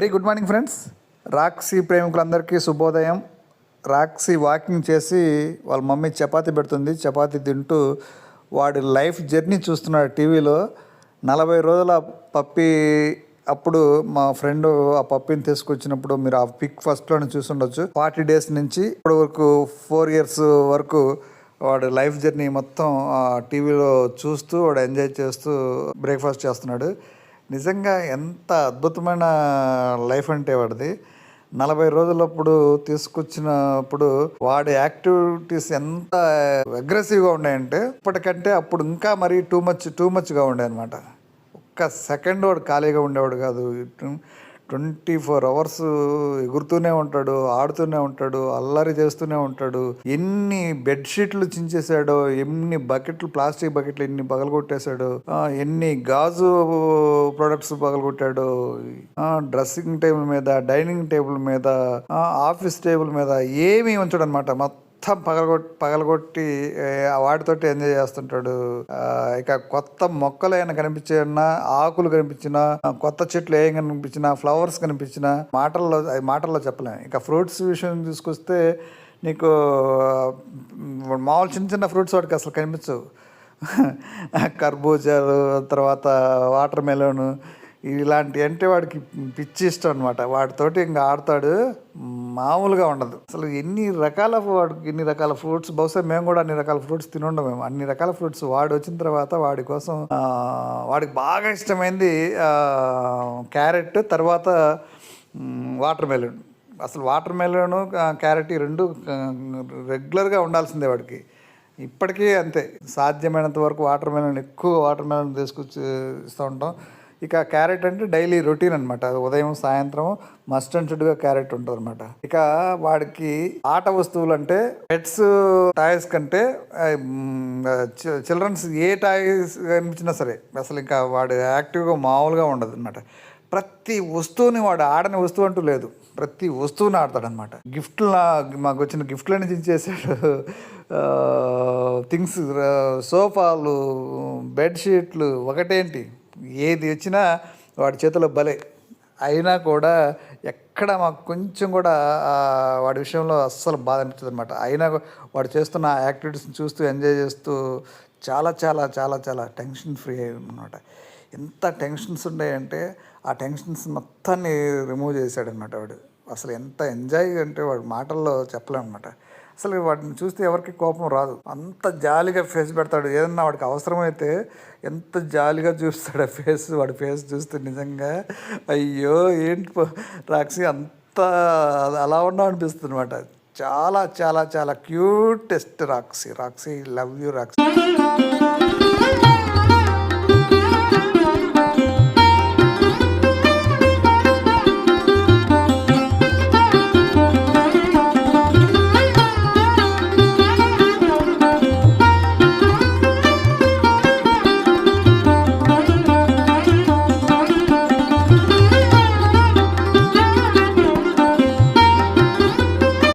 Very good morning friends. Roxy ప్రేమికులందరికీ శుభోదయం. Roxy walking చేసి వాళ్ళ మమ్మీ చపాతీ పెడుతుంది. చపాతీ తింటూ వాడి లైఫ్ జర్నీ చూస్తున్నాడు టీవీలో. నలభై రోజుల పప్పి అప్పుడు మా ఫ్రెండ్ ఆ పప్పిని తీసుకొచ్చినప్పుడు మీరు ఆ పిక్ ఫస్ట్లోనే చూసుండొచ్చు. ఫార్టీ డేస్ నుంచి ఇప్పటి వరకు ఫోర్ ఇయర్స్ వరకు వాడు లైఫ్ జర్నీ మొత్తం ఆ టీవీలో చూస్తూ వాడు ఎంజాయ్ చేస్తూ బ్రేక్ఫాస్ట్ చేస్తున్నాడు. నిజంగా ఎంత అద్భుతమైన లైఫ్ అంటే వాడిది. నలభై రోజులప్పుడు తీసుకొచ్చినప్పుడు వాడి యాక్టివిటీస్ ఎంత అగ్రెసివ్గా ఉన్నాయంటే ఇప్పటికంటే అప్పుడు ఇంకా మరీ టూ మచ్ టూ మచ్గా ఉండే అనమాట ఒక్క సెకండ్ వాడు ఖాళీగా ఉండేవాడు కాదు. ట్వంటీ ఫోర్ అవర్స్ ఎగురుతూనే ఉంటాడు ఆడుతూనే ఉంటాడు అల్లరి చేస్తూనే ఉంటాడు. ఎన్ని బెడ్షీట్లు చించేశాడో ఎన్ని బకెట్లు ప్లాస్టిక్ బకెట్లు ఎన్ని పగలగొట్టేశాడు ఆ, ఎన్ని గాజు ప్రొడక్ట్స్ పగలగొట్టాడు డ్రెస్సింగ్ టేబుల్ మీద డైనింగ్ టేబుల్ మీద ఆ, ఆఫీస్ టేబుల్ మీద ఏమీ ఉంచడం అనమాట మొత్తం పగలగొట్టి పగలగొట్టి వాటితోటి ఎంజాయ్ చేస్తుంటాడు. ఇక కొత్త మొక్కలు ఏమైనా కనిపించినా ఆకులు కనిపించినా కొత్త చెట్లు ఏం కనిపించినా ఫ్లవర్స్ కనిపించినా మాటల్లో అది మాటల్లో చెప్పలేము ఇక ఫ్రూట్స్ విషయం తీసుకొస్తే నీకు మామూలు చిన్న చిన్న ఫ్రూట్స్ వాటికి అసలు కనిపించవు. కర్బూజాలు తర్వాత వాటర్ మెలోను ఇలాంటి అంటే వాడికి పిచ్చి ఇష్టం అనమాట వాటితోటి ఇంకా ఆడతాడు. మామూలుగా ఉండదు. అసలు ఎన్ని రకాల ఎన్ని రకాల ఫ్రూట్స్ బహుశా మేము కూడా అన్ని రకాల ఫ్రూట్స్ తినుండం మేము. అన్ని రకాల ఫ్రూట్స్ వాడు వచ్చిన తర్వాత వాడి కోసం వాడికి బాగా ఇష్టమైంది క్యారెట్ తర్వాత వాటర్ మెలన్. అసలు వాటర్ మెలన్ క్యారెట్ ఈ రెండు రెగ్యులర్గా ఉండాల్సిందే వాడికి. ఇప్పటికీ అంతే. సాధ్యమైనంత వరకు వాటర్ మెలన్ ఎక్కువ వాటర్ మెలన్ తీసుకొచ్చి ఇస్తూ ఉంటాం. ఇక క్యారెట్ అంటే డైలీ రొటీన్ అనమాట ఉదయం సాయంత్రం మస్ట్ అండ్ షుడ్గా క్యారెట్ ఉంటుంది అనమాట ఇక వాడికి ఆట వస్తువులు అంటే పెట్స్ టాయ్స్ కంటే చిల్డ్రన్స్ ఏ టాయ్స్ కనిపించినా సరే అసలు ఇంకా వాడు యాక్టివ్గా మామూలుగా ఉండదు అనమాట ప్రతి వస్తువుని వాడు ఆడని వస్తువు అంటూ లేదు. ప్రతి వస్తువుని ఆడతాడనమాట గిఫ్ట్లు మాకు వచ్చిన గిఫ్ట్లని చించేసాడు థింగ్స్ సోఫాలు బెడ్షీట్లు ఒకటేంటి? ఏది వచ్చినా వాడి చేతిలో భలే. అయినా కూడా ఎక్కడ మాకు కొంచెం కూడా వాడి విషయంలో అస్సలు బాధ అనిపించదు అనమాట అయినా వాడు చేస్తున్న యాక్టివిటీస్ని చూస్తూ ఎంజాయ్ చేస్తూ చాలా చాలా చాలా చాలా టెన్షన్ ఫ్రీ అనమాట ఎంత టెన్షన్స్ ఉన్నాయంటే ఆ టెన్షన్స్ మొత్తాన్ని రిమూవ్ చేశాడనమాట వాడు. అసలు ఎంత ఎంజాయ్ అంటే వాడు మాటల్లో చెప్పలేమన్నమాట అసలు వాటిని చూస్తే ఎవరికి కోపం రాదు. అంత జాలిగా ఫేస్ పెడతాడు. ఏదన్నా వాడికి అవసరమైతే ఎంత జాలిగా చూస్తాడు ఆ ఫేస్ వాడి ఫేస్ చూస్తే నిజంగా అయ్యో ఏంటి పో- రాక్సీ అంత అలా ఉన్నావు అనిపిస్తుంది అనమాట చాలా చాలా చాలా cutest Roxy Roxy love you Roxy